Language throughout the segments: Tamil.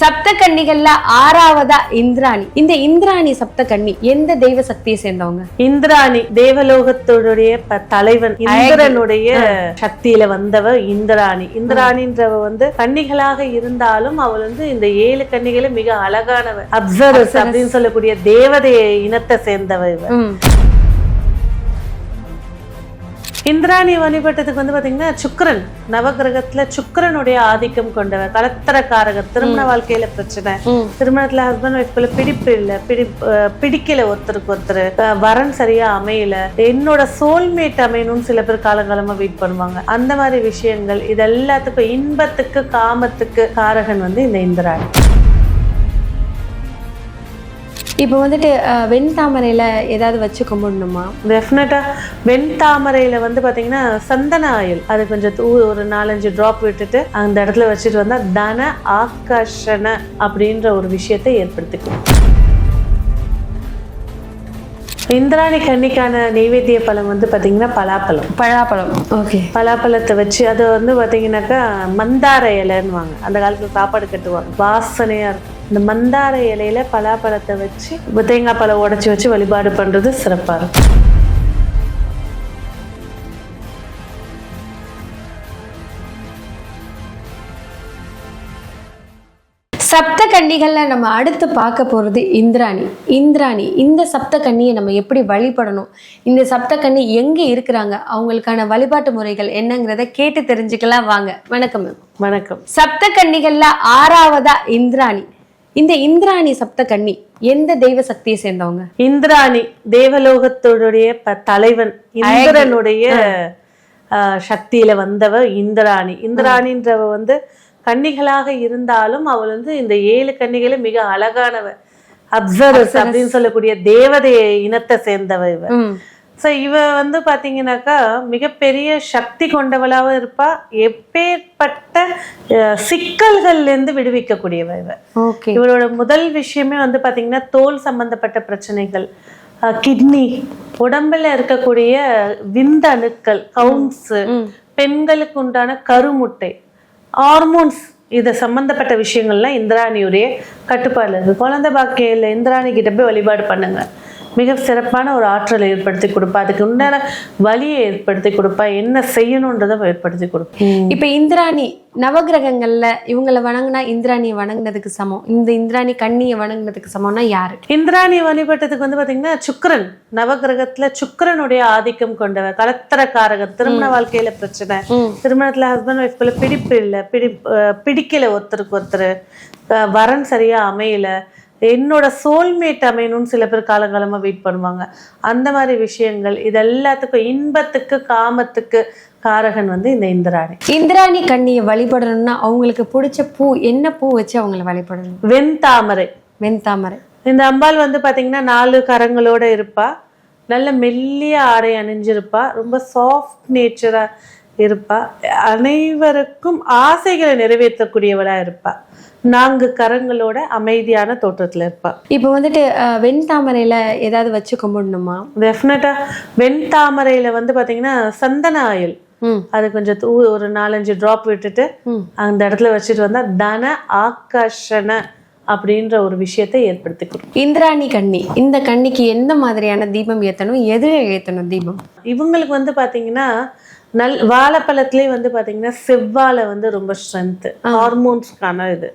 சப்த கன்னிகள்ல ஆறாவதா இந்திராணி. இந்த இந்திராணி சப்த கன்னி எந்த தெய்வ சக்தியை சேர்ந்தவங்க? இந்திராணி தேவலோகத்தோடைய தலைவன் இந்திரனுடைய சக்தியில வந்தவ இந்திராணி. இந்திராணின்றவ வந்து கன்னிகளாக இருந்தாலும் அவள் வந்து இந்த ஏழு கன்னிகளை மிக அழகானவ. அப்சரஸ் அப்படின்னு சொல்லக்கூடிய தேவதைய இனத்தை சேர்ந்தவ இவ. இந்திராணி வழிபட்டதுக்கு வந்து பாத்தீங்கன்னா சுக்கிரன். நவகிரகத்துல சுக்கிரனுடைய ஆதிக்கம் கொண்டவ கலத்தரக்காரகர். திருமண வாழ்க்கையில பிரச்சனை. திருமணத்துல ஹஸ்பண்ட் ஒய்ஃப்குள்ள பிடிப்பு இல்ல. பிடி பிடிக்கல ஒருத்தருக்கு ஒருத்தர். வரன் சரியா அமையல. என்னோட சோல்மேட் அமையணும்னு சில பேர் காலங்காலமா வெயிட் பண்ணுவாங்க. அந்த மாதிரி விஷயங்கள் இது எல்லாத்துக்கும் இன்பத்துக்கு காமத்துக்கு காரகன் வந்து இந்த இந்திராணி. இப்போ வந்துட்டு அஹ், வெண் தாமரையில ஏதாவது வச்சு கும்பிடணுமா? டெஃபினட்டா வெண் தாமரையில வந்து பாத்தீங்கன்னா சந்தன ஆயில் அது கொஞ்சம் தூ ஒரு நாலஞ்சு டிராப் விட்டுட்டு அந்த இடத்துல வச்சுட்டு வந்தா தன ஆகர்ஷண அப்படின்ற ஒரு விஷயத்தை ஏற்படுத்திக்கும். இந்திராணி கன்னிக்கான நெய்வேத்திய பழம் வந்து பாத்தீங்கன்னா பலாப்பழம். பழாப்பழம் ஓகே. பலாப்பழத்தை வச்சு அது வந்து பாத்தீங்கன்னாக்கா மந்தார இலைன்னுவாங்க. அந்த காலத்துல சாப்பாடு கட்டுவாங்க. வாசனையா இருக்கும். இந்த மந்தார இலையில பலாப்பழத்தை வச்சு தேங்காய் பழம் உடைச்சி வச்சு வழிபாடு பண்றது சிறப்பா இருக்கும். சப்த கன்னிகள்ல நம்ம அடுத்து பார்க்க போறது இந்திராணி. இந்திராணி இந்த சப்த கன்னியை நம்ம எப்படி வழிபடணும்? இந்த சப்த கன்னி எங்க இருக்கிறாங்க? அவங்களுக்கான வழிபாட்டு முறைகள் என்னங்கிறத கேட்டு தெரிஞ்சுக்கலாம் வாங்க. வணக்கம் மேம் வணக்கம். சப்த கன்னிகள்ல ஆறாவதா இந்திராணி? இந்த இந்திராணி சப்த கன்னி எந்த தெய்வ சக்தியை சேர்ந்தவங்க? இந்திராணி தேவலோகத்தோடைய தலைவன் இந்திரனுடைய ஆஹ், சக்தியில வந்தவ இந்திராணி. இந்திராணின்றவ வந்து கன்னிகளாக இருந்தாலும் அவள் வந்து இந்த ஏழு கன்னிகளும் மிக அழகானவ அப்சரஸ் அப்படின்னு சொல்லக்கூடிய தேவதைய இனத்தை சேர்ந்தவ இவ. ஸோ இவ வந்து பாத்தீங்கன்னாக்கா மிகப்பெரிய சக்தி கொண்டவளாவும் இருப்பா. எப்பேற்பட்ட அஹ், சிக்கல்கள்ல இருந்து விடுவிக்கக்கூடியவ இவ. ஓகே இவரோட முதல் விஷயமே வந்து பாத்தீங்கன்னா தோல் சம்பந்தப்பட்ட பிரச்சனைகள். கிட்னி உடம்புல இருக்கக்கூடிய விந்தணுக்கள் கவுன்ஸ் பெண்களுக்கு உண்டான கருமுட்டை ஹார்மோன்ஸ் இது சம்பந்தப்பட்ட விஷயங்கள்லாம் இந்திராணியுடைய கட்டுப்பாடுல இருக்கு. குழந்தை பாக்கியம் இல்லை இந்திராணி கிட்ட போய் வழிபாடு பண்ணுங்க. மிக சிறப்பான ஒரு ஆற்றலை ஏற்படுத்தி கொடுப்பா. அதுக்கு உண்டான வழியை ஏற்படுத்தி கொடுப்பா. என்ன செய்யணுன்றதை ஏற்படுத்தி கொடுப்பா. இப்ப இந்திராணி நவகிரகங்கள்ல இவங்களை வணங்குனா இந்திராணியை வணங்குனதுக்கு சமம். இந்த இந்திராணி கன்னியை வணங்குனதுக்கு சமம்னா யாரு? இந்திராணி வழிபட்டதுக்கு வந்து பாத்தீங்கன்னா சுக்கிரன். நவகிரகத்துல சுக்கிரனுடைய ஆதிக்கம் கொண்டவ கலத்தரக்காரகர் திருமண வாழ்க்கையில பிரச்சனை. திருமணத்துல ஹஸ்பண்ட் ஒய்ஃப்குள்ள பிடிப்பு இல்ல. பிடி பிடிக்கல ஒருத்தருக்கு ஒருத்தர். வரன் சரியா அமையல. என்னோட சோல்மேட் அமையணும்னு சில பேர் காலங்காலமா வெயிட் பண்ணுவாங்க. அந்த மாதிரி விஷயங்கள் இது எல்லாத்துக்கும் இன்பத்துக்கு காமத்துக்கு காரகன் வந்து இந்த இந்திராணி. இந்திராணி கன்னியை வழிபடணும்னா அவங்களுக்கு பிடிச்ச பூ என்ன பூ வச்சு அவங்கள வழிபடணும்? வெண்தாமரை. வெண்தாமரை. இந்த அம்பாள் வந்து பாத்தீங்கன்னா நாலு கரங்களோட இருப்பா. நல்ல மெல்லிய ஆடை அணிஞ்சிருப்பா. ரொம்ப சாஃப்ட் நேச்சரா இருப்பா. அனைவருக்கும் ஆசைகளை நிறைவேற்றக்கூடியவளா இருப்பா. நான்கு கரங்களோட அமைதியான தோற்றத்துல இருப்பா. இப்போ வந்துட்டு வெண்தாமரையில ஏதாவது வச்சு கும்பிடணுமா? டெஃபினட்டா வெண் தாமரையில வந்து பாத்தீங்கன்னா சந்தன ஆயில் அது கொஞ்சம் தூ ஒரு நாலஞ்சு டிராப் விட்டுட்டு. அந்த இடத்துல வச்சுட்டு வந்தா தன ஆகர்ஷண அப்படின்ற ஒரு விஷயத்தை ஏற்படுத்தி கொடுக்கும். இந்திராணி கன்னி இந்த கன்னிக்கு எந்த மாதிரியான தீபம் ஏத்தணும்? எதிர ஏத்தணும் தீபம்? இவங்களுக்கு வந்து பாத்தீங்கன்னா நல் வாழைப்பழத்திலே வந்து பாத்தீங்கன்னா செவ்வாழை வந்து ரொம்ப ஸ்ட்ரென்த்து ஹார்மோன்ஸ்க்கான இது.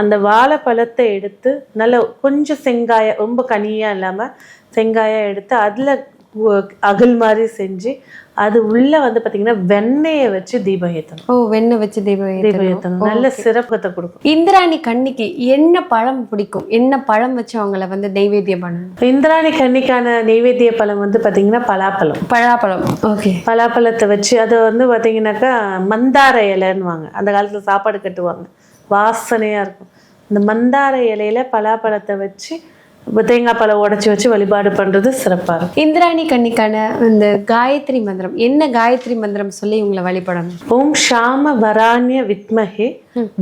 அந்த வாழைப்பழத்தை எடுத்து நல்ல கொஞ்சம் செங்காய ரொம்ப கனியா இல்லாம செங்காயா எடுத்து அதுல அகல் மாதிரி செஞ்சு அது உள்ள வந்து பாத்தீங்கன்னா வெண்ணெயை வச்சு தீபம் ஏத்தணும். ஓ வெண்ணெய் வச்சு தீபம் தீபம் ஏத்தணும். நல்ல சிறப்பத்தை கொடுக்கும். இந்திராணி கன்னிக்கு என்ன பழம் பிடிக்கும்? என்ன பழம் வச்சு அவங்கள வந்து நைவேத்தியம் பண்ணணும்? இந்திராணி கன்னிக்கான நெய்வேத்திய பழம் வந்து பாத்தீங்கன்னா பலாப்பழம். பழாப்பழம் ஓகே. பலாப்பழத்தை வச்சு அது வந்து பார்த்தீங்கன்னாக்கா மந்தார இலைன்னுவாங்க. அந்த காலத்தில் சாப்பாடு கட்டுவாங்க. வாசனையா இருக்கும். இந்த மந்தார இலையில பலாப்பழத்தை வச்சு இப்ப தேங்காய் பழம் உடைச்சி வச்சு வழிபாடு பண்றது சிறப்பா இருக்கும். இந்திராணி கன்னிக்கான இந்த காயத்ரி மந்திரம் என்ன காயத்ரி மந்திரம் சொல்லி இவங்களை வழிபடணும்? ஓம் ஷாம வராண்ய வித்மஹே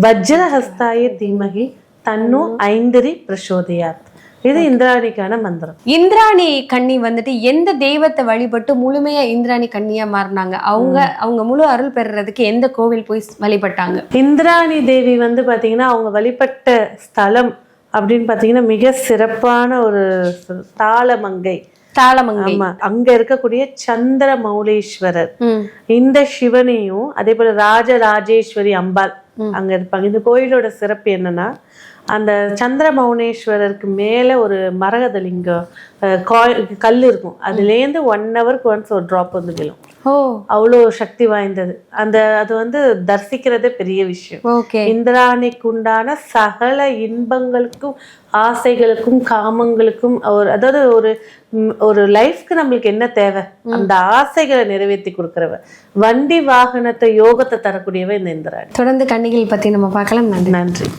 வஜ்ரஹஸ்தாய தீமஹி தன்னு ஐந்திரி பிரசோதயாத். இது இந்திராணிக்கான மந்திரம். இந்திராணி கன்னி வந்துட்டு எந்த தெய்வத்தை வழிபட்டு முழுமையா இந்திராணி கன்னியா மாறினாங்க? அவங்க அவங்க முழு அருள் பெறுறதுக்கு எந்த கோவில் போய் வழிபட்டாங்க? இந்திராணி தேவி வந்து பாத்தீங்கன்னா அவங்க வழிபட்ட ஸ்தலம் அப்படின்னு பாத்தீங்கன்னா மிக சிறப்பான ஒரு தாளமங்கை. தாளமங்கை. ஆமா அங்க இருக்கக்கூடிய சந்திர மௌலீஸ்வரர். இந்த சிவனையும் அதே போல ராஜராஜேஸ்வரி அம்பாள் அங்க இருப்பாங்க. இந்த கோயிலோட சிறப்பு என்னன்னா அந்த சந்திர மௌனேஸ்வரருக்கு மேல ஒரு மரகதலிங்கம் கல் இருக்கும். அதுலேருந்து ஒன் ஹவருக்கு ஒன்ஸ் ஒரு ட்ராப் வந்து விழும். ஓ. அவ்வளோ சக்தி வாய்ந்தது. அந்த அது வந்து தரிசிக்கிறதே பெரிய விஷயம். இந்திராணிக்கு உண்டான சகல இன்பங்களுக்கும் ஆசைகளுக்கும் காமங்களுக்கும் ஒரு அதாவது ஒரு ஒரு லைஃப்க்கு நம்மளுக்கு என்ன தேவை? அந்த ஆசைகளை நிறைவேற்றி கொடுக்கிறவ. வண்டி வாகனத்தை யோகத்தை தரக்கூடியவ இந்த இந்திராணி. தொடர்ந்து கன்னிகள் பத்தி நம்ம பார்க்கலாம். நன்றி. நன்றி.